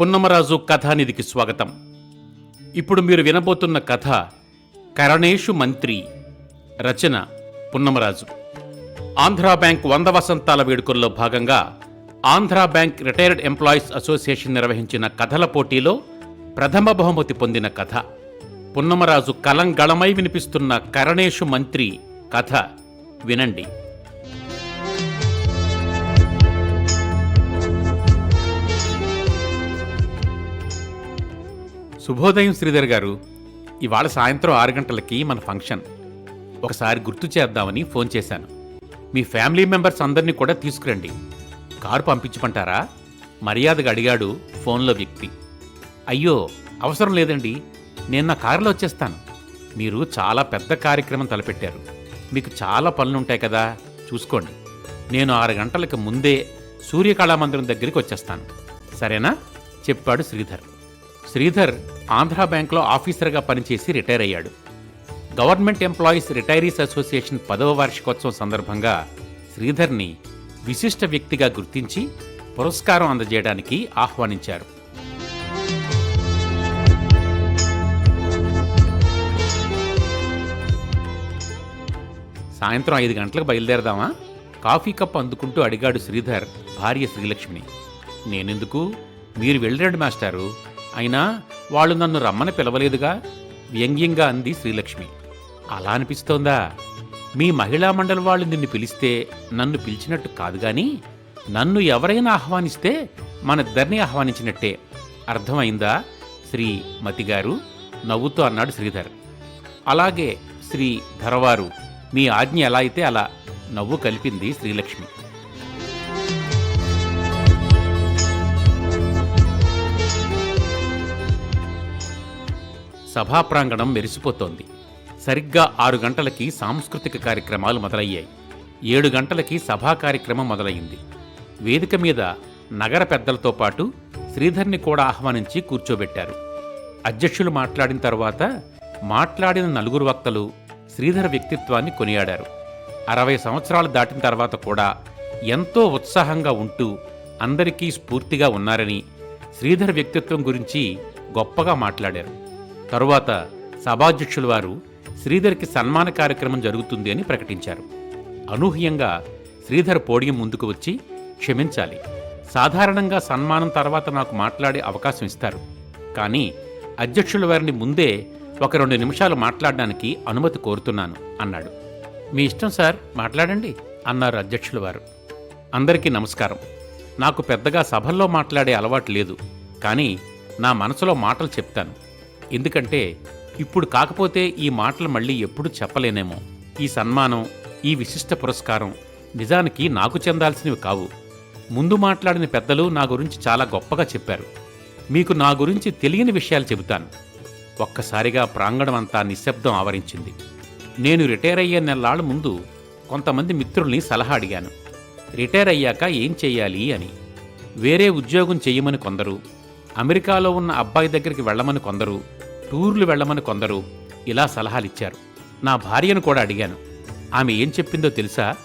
పున్నమరాజు కథానిధికి స్వాగతం. ఇప్పుడు మీరు వినబోతున్న కథ కరణేషు మంత్రి రచన పున్నమరాజు. ఆంధ్రా బ్యాంక్ వంద వసంతాల వేడుకల్లో భాగంగా Andhra bank retired employees association నిర్వహించిన కథల పోటీలో ప్రథమ బహుమతి పొందిన కథ. పున్నమరాజు కలంగళమై వినిపిస్తున్న కరణేషు మంత్రి కథ వినండి. శుభోదయం శ్రీధర్ గారు ఇవాళ సాయంత్రం ఆరు గంటలకి మన ఫంక్షన్. ఒకసారి గుర్తు చేద్దామని ఫోన్ చేశాను. మీ ఫ్యామిలీ మెంబర్స్ అందరినీ కూడా తీసుకురండి. కారు పంపించమంటారా? మర్యాదగా అడిగాడు ఫోన్లో వ్యక్తి. అయ్యో అవసరం లేదండి. నేను నా కారులో వచ్చేస్తాను. మీరు చాలా పెద్ద కార్యక్రమం తలపెట్టారు. మీకు చాలా పనులుంటాయి కదా? చూసుకోండి. నేను ఆరు గంటలకు ముందే సూర్యకళామందిరం దగ్గరికి వచ్చేస్తాను. సరేనా? చెప్పాడు శ్రీధర్. శ్రీధర్ ఆంధ్రా బ్యాంక్లో ఆఫీసర్గా పనిచేసి రిటైర్ అయ్యాడు. గవర్నమెంట్ ఎంప్లాయీస్ రిటైరీస్ అసోసియేషన్ పదవ వార్షికోత్సవం సందర్భంగా శ్రీధర్ని విశిష్ట వ్యక్తిగా గుర్తించి పురస్కారం అందజేయడానికి ఆహ్వానించారు. సాయంత్రం ఐదు గంటలకు బయలుదేరదామా? కాఫీ కప్ అందుకుంటూ అడిగాడు శ్రీధర్ భార్య శ్రీలక్ష్మిని. నేనెందుకు? మీరు వెళ్ళరండి మాస్టారు. అయినా వాళ్ళు నన్ను రమ్మని పిలవలేదుగా వ్యంగ్యంగా అంది శ్రీలక్ష్మి. అలా అనిపిస్తోందా? మీ మహిళా మండలి వాళ్ళు నిన్ను పిలిస్తే నన్ను పిలిచినట్టు కాదు గాని నన్ను ఎవరైనా ఆహ్వానిస్తే మనిద్దరిని ఆహ్వానించినట్టే. అర్థమైందా? శ్రీ మతిగారు నవ్వుతూ అన్నాడు శ్రీధర్. అలాగే శ్రీ ధరవారు మీ ఆజ్ఞ ఎలా అయితే అలా నవ్వు కలిపింది శ్రీలక్ష్మి. సభా ప్రాంగణం మెరిసిపోతోంది. సరిగ్గా ఆరు గంటలకి సాంస్కృతిక కార్యక్రమాలు మొదలయ్యాయి. ఏడు గంటలకి సభా కార్యక్రమం మొదలైంది వేదిక మీద నగర పెద్దలతో పాటు శ్రీధర్ని కూడా ఆహ్వానించి కూర్చోబెట్టారు. అధ్యక్షులు మాట్లాడిన తర్వాత మాట్లాడిన నలుగురు వక్తలు శ్రీధర్ వ్యక్తిత్వాన్ని కొనియాడారు. అరవై సంవత్సరాలు దాటిన తర్వాత కూడా ఎంతో ఉత్సాహంగా ఉంటూ అందరికీ స్ఫూర్తిగా ఉన్నారని శ్రీధర్ వ్యక్తిత్వం గురించి గొప్పగా మాట్లాడారు. తరువాత సభాధ్యక్షుల వారు శ్రీధర్కి సన్మాన కార్యక్రమం జరుగుతుంది అని ప్రకటించారు. అనూహ్యంగా శ్రీధర్ పోడియం ముందుకు వచ్చి క్షమించాలి. సాధారణంగా సన్మానం తర్వాత నాకు మాట్లాడే అవకాశం ఇస్తారు. కానీ అధ్యక్షుల వారిని ముందే ఒక రెండు నిమిషాలు మాట్లాడడానికి అనుమతి కోరుతున్నాను అన్నాడు. మీ ఇష్టం సార్ మాట్లాడండి అన్నారు అధ్యక్షుల వారు. అందరికీ నమస్కారం. నాకు పెద్దగా సభల్లో మాట్లాడే అలవాటు లేదు. కానీ నా మనసులో మాటలు చెప్తాను. ఎందుకంటే ఇప్పుడు కాకపోతే ఈ మాటలు మళ్ళీ ఎప్పుడు చెప్పలేనేమో. ఈ సన్మానం ఈ విశిష్ట పురస్కారం నిజానికి నాకు చెందాల్సినవి కావు. ముందు మాట్లాడిన పెద్దలు నా గురించి చాలా గొప్పగా చెప్పారు. మీకు నా గురించి తెలియని విషయాలు చెబుతాను. ఒక్కసారిగా ప్రాంగణం అంతా నిశ్శబ్దం ఆవరించింది. నేను రిటైర్ అయ్యే నెలలాళ్ళ ముందు కొంతమంది మిత్రుల్ని సలహా అడిగాను. రిటైర్ అయ్యాక ఏం చెయ్యాలి అని. వేరే ఉద్యోగం చెయ్యమని కొందరు అమెరికాలో ఉన్న అబ్బాయి దగ్గరికి వెళ్ళమని కొందరు టూర్లు వెళ్ళమని కొందరు ఇలా సలహాలిచ్చారు. నా భార్యను కూడా అడిగాను. ఆమె ఏం చెప్పిందో తెలుసా?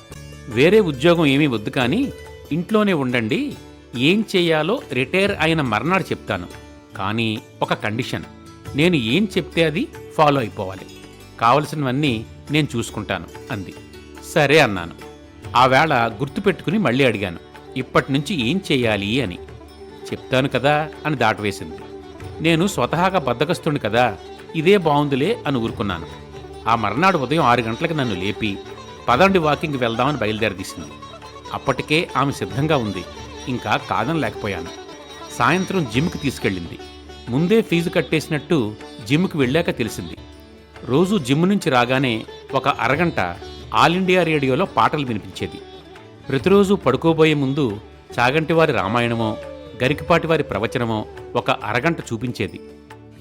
వేరే ఉద్యోగం ఏమీ వద్దు కానీ ఇంట్లోనే ఉండండి ఏం చేయాలో రిటైర్ అయిన మర్నాడు చెప్తాను. కానీ ఒక కండిషన్ నేను ఏం చెప్తే అది ఫాలో అయిపోవాలి. కావలసినవన్నీ నేను చూసుకుంటాను అంది. సరే అన్నాను. ఆవేళ గుర్తుపెట్టుకుని మళ్ళీ అడిగాను. ఇప్పటి నుంచి ఏం చేయాలి అని. చెప్తాను కదా అని దాటవేసింది. నేను స్వతహాగా బద్దకస్తుని కదా ఇదే బాగుందిలే అని ఊరుకున్నాను. ఆ మర్నాడు ఉదయం ఆరు గంటలకు నన్ను లేపి పదండి వాకింగ్ వెళ్దామని బయలుదేరదీసింది. అప్పటికే ఆమె సిద్ధంగా ఉంది ఇంకా కాదనలేకపోయాను సాయంత్రం జిమ్కి తీసుకెళ్ళింది. ముందే ఫీజు కట్టేసినట్టు జిమ్కి వెళ్ళాక తెలిసింది. రోజు జిమ్ నుంచి రాగానే ఒక అరగంట ఆల్ ఇండియా రేడియోలో పాటలు వినిపించేది. ప్రతిరోజు పడుకోబోయే ముందు చాగంటివారి రామాయణమో గరికపాటి వారి ప్రవచనమో ఒక అరగంట చూపించేది.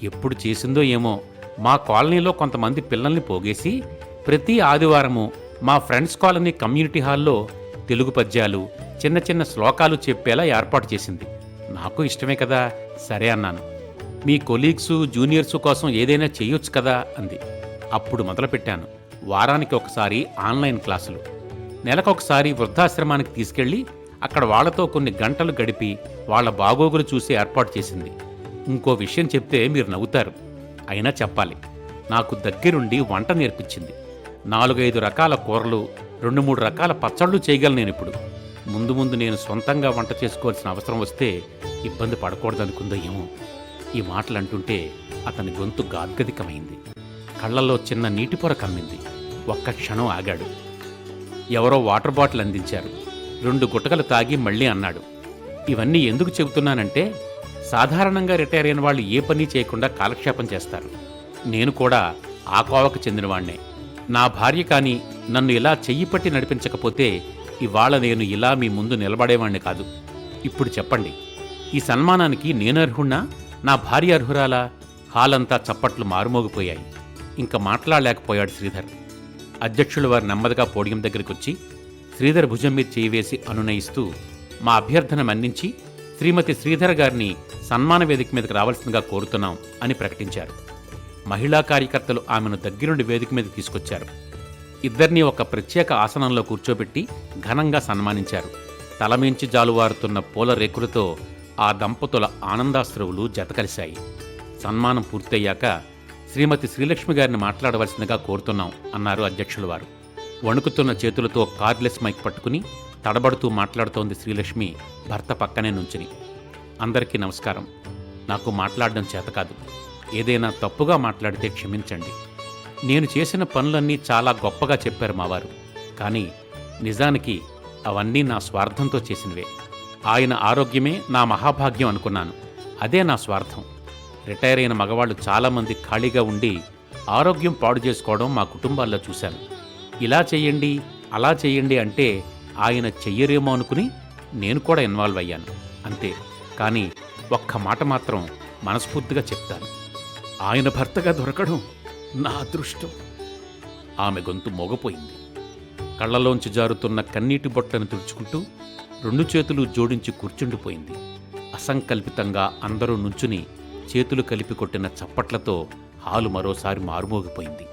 ఎప్పుడు చేసిందో ఏమో మా కాలనీలో కొంతమంది పిల్లల్ని పోగేసి ప్రతి ఆదివారము మా ఫ్రెండ్స్ కాలనీ కమ్యూనిటీ హాల్లో తెలుగు పద్యాలు చిన్న చిన్న శ్లోకాలు చెప్పేలా ఏర్పాటు చేసింది. నాకు ఇష్టమే కదా సరే అన్నాను. మీ కొలీగ్సు జూనియర్స్ కోసం ఏదైనా చేయొచ్చు కదా అంది. అప్పుడు మొదలుపెట్టాను. వారానికి ఒకసారి ఆన్లైన్ క్లాసులు. నెలకొకసారి వృద్ధాశ్రమానికి తీసుకెళ్ళి అక్కడ వాళ్ళతో కొన్ని గంటలు గడిపి వాళ్ళ బాగోగులు చూసి ఏర్పాటు చేసింది. ఇంకో విషయం చెప్తే మీరు నవ్వుతారు. అయినా చెప్పాలి. నాకు దగ్గరుండి వంట నేర్పించింది. నాలుగైదు రకాల కూరలు రెండు మూడు రకాల పచ్చళ్ళు చేయగలను నేను ఇప్పుడు. ముందు ముందు నేను సొంతంగా వంట చేసుకోవాల్సిన అవసరం వస్తే ఇబ్బంది పడకూడదనుకుందో ఏమో. ఈ మాటలు అంటుంటే అతని గొంతు గాద్గదికమైంది. కళ్ళల్లో చిన్న నీటి పొర కమ్మింది. ఒక్క క్షణం ఆగాడు. ఎవరో వాటర్ బాటిల్ అందించారు. రెండు గుటకలు తాగి మళ్ళీ అన్నాడు. ఇవన్నీ ఎందుకు చెబుతున్నానంటే సాధారణంగా రిటైర్ అయిన వాళ్ళు ఏ పని చేయకుండా కాలక్షేపం చేస్తారు. నేను కూడా ఆ కోవకు చెందినవాణ్ణే. నా భార్య కానీ నన్ను ఇలా చెయ్యి పట్టి నడిపించకపోతే ఇవాళ నేను ఇలా మీ ముందు నిలబడేవాణ్ణి కాదు. ఇప్పుడు చెప్పండి ఈ సన్మానానికి నేను అర్హుణ్ణా? నా భార్య అర్హురాలా? హాలంతా చప్పట్లు మారుమోగిపోయాయి. ఇంకా మాట్లాడలేకపోయాడు శ్రీధర్. అధ్యక్షులు వారు నెమ్మదిగా పోడియం దగ్గరికి వచ్చి శ్రీధర్ భుజం మీద చేయివేసి అనునయిస్తూ మా అభ్యర్థన మన్నించి శ్రీమతి శ్రీధర్ గారిని సన్మాన వేదిక మీదకి రావాల్సిందిగా కోరుతున్నాం అని ప్రకటించారు. మహిళా కార్యకర్తలు ఆమెను దగ్గరుండి వేదిక మీద తీసుకొచ్చారు. ఇద్దరినీ ఒక ప్రత్యేక ఆసనంలో కూర్చోబెట్టి ఘనంగా సన్మానించారు. తలమించి జాలువారుతున్న పూల రేకులతో ఆ దంపతుల ఆనందాశ్రవులు జతకలిశాయి. సన్మానం పూర్తయ్యాక శ్రీమతి శ్రీలక్ష్మి గారిని మాట్లాడవలసిందిగా కోరుతున్నాం అన్నారు అధ్యక్షుల వారు వణుకుతున్న చేతులతో కార్లెస్ మైక్ పట్టుకుని తడబడుతూ మాట్లాడుతోంది శ్రీలక్ష్మి భర్త పక్కనే నుంచుని. అందరికీ నమస్కారం. నాకు మాట్లాడడం చేత కాదు. ఏదైనా తప్పుగా మాట్లాడితే క్షమించండి. నేను చేసిన పనులన్నీ చాలా గొప్పగా చెప్పారు మావారు. కానీ నిజానికి అవన్నీ నా స్వార్థంతో చేసినవే. ఆయన ఆరోగ్యమే నా మహాభాగ్యం అనుకున్నాను. అదే నా స్వార్థం. రిటైర్ అయిన మగవాళ్ళు చాలామంది ఖాళీగా ఉండి ఆరోగ్యం పాడు చేసుకోవడం మా కుటుంబాల్లో చూశాను. ఇలా చెయ్యండి అలా చెయ్యండి అంటే ఆయన చెయ్యరేమో అనుకుని నేను కూడా ఇన్వాల్వ్ అయ్యాను అంతే. కానీ ఒక్క మాట మాత్రం మనస్ఫూర్తిగా చెప్తాను. ఆయన భర్తగా దొరకడం నా అదృష్టం. ఆమె గొంతు మోగపోయింది. కళ్ళలోంచి జారుతున్న కన్నీటి బొట్టను తుడుచుకుంటూ రెండు చేతులు జోడించి కూర్చుండిపోయింది. అసంకల్పితంగా అందరూ నుంచుని చేతులు కలిపి కొట్టిన చప్పట్లతో హాలు మరోసారి మారుమోగిపోయింది.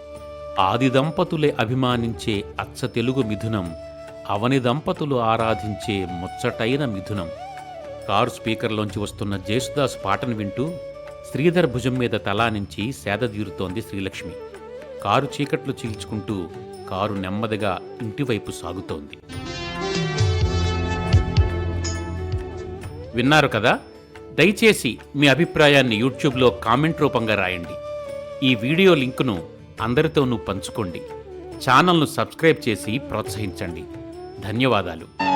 ఆది దంపతులే అభిమానించే అచ్చ తెలుగు మిథునం అవని దంపతులు ఆరాధించే ముచ్చటైన మిథునం. కారు స్పీకర్లోంచి వస్తున్న జేసుదాస్ పాటను వింటూ శ్రీధర్ భుజం మీద తలానించి సేదదీరుతోంది శ్రీలక్ష్మి. కారు చీకట్లు చీల్చుకుంటూ కారు నెమ్మదిగా ఇంటివైపు సాగుతోంది. విన్నారు కదా? దయచేసి మీ అభిప్రాయాన్ని యూట్యూబ్లో కామెంట్ రూపంగా రాయండి. ఈ వీడియో లింకును అందరితోనూ పంచుకోండి. ఛానల్ను సబ్స్క్రైబ్ చేసి ప్రోత్సహించండి. ధన్యవాదాలు.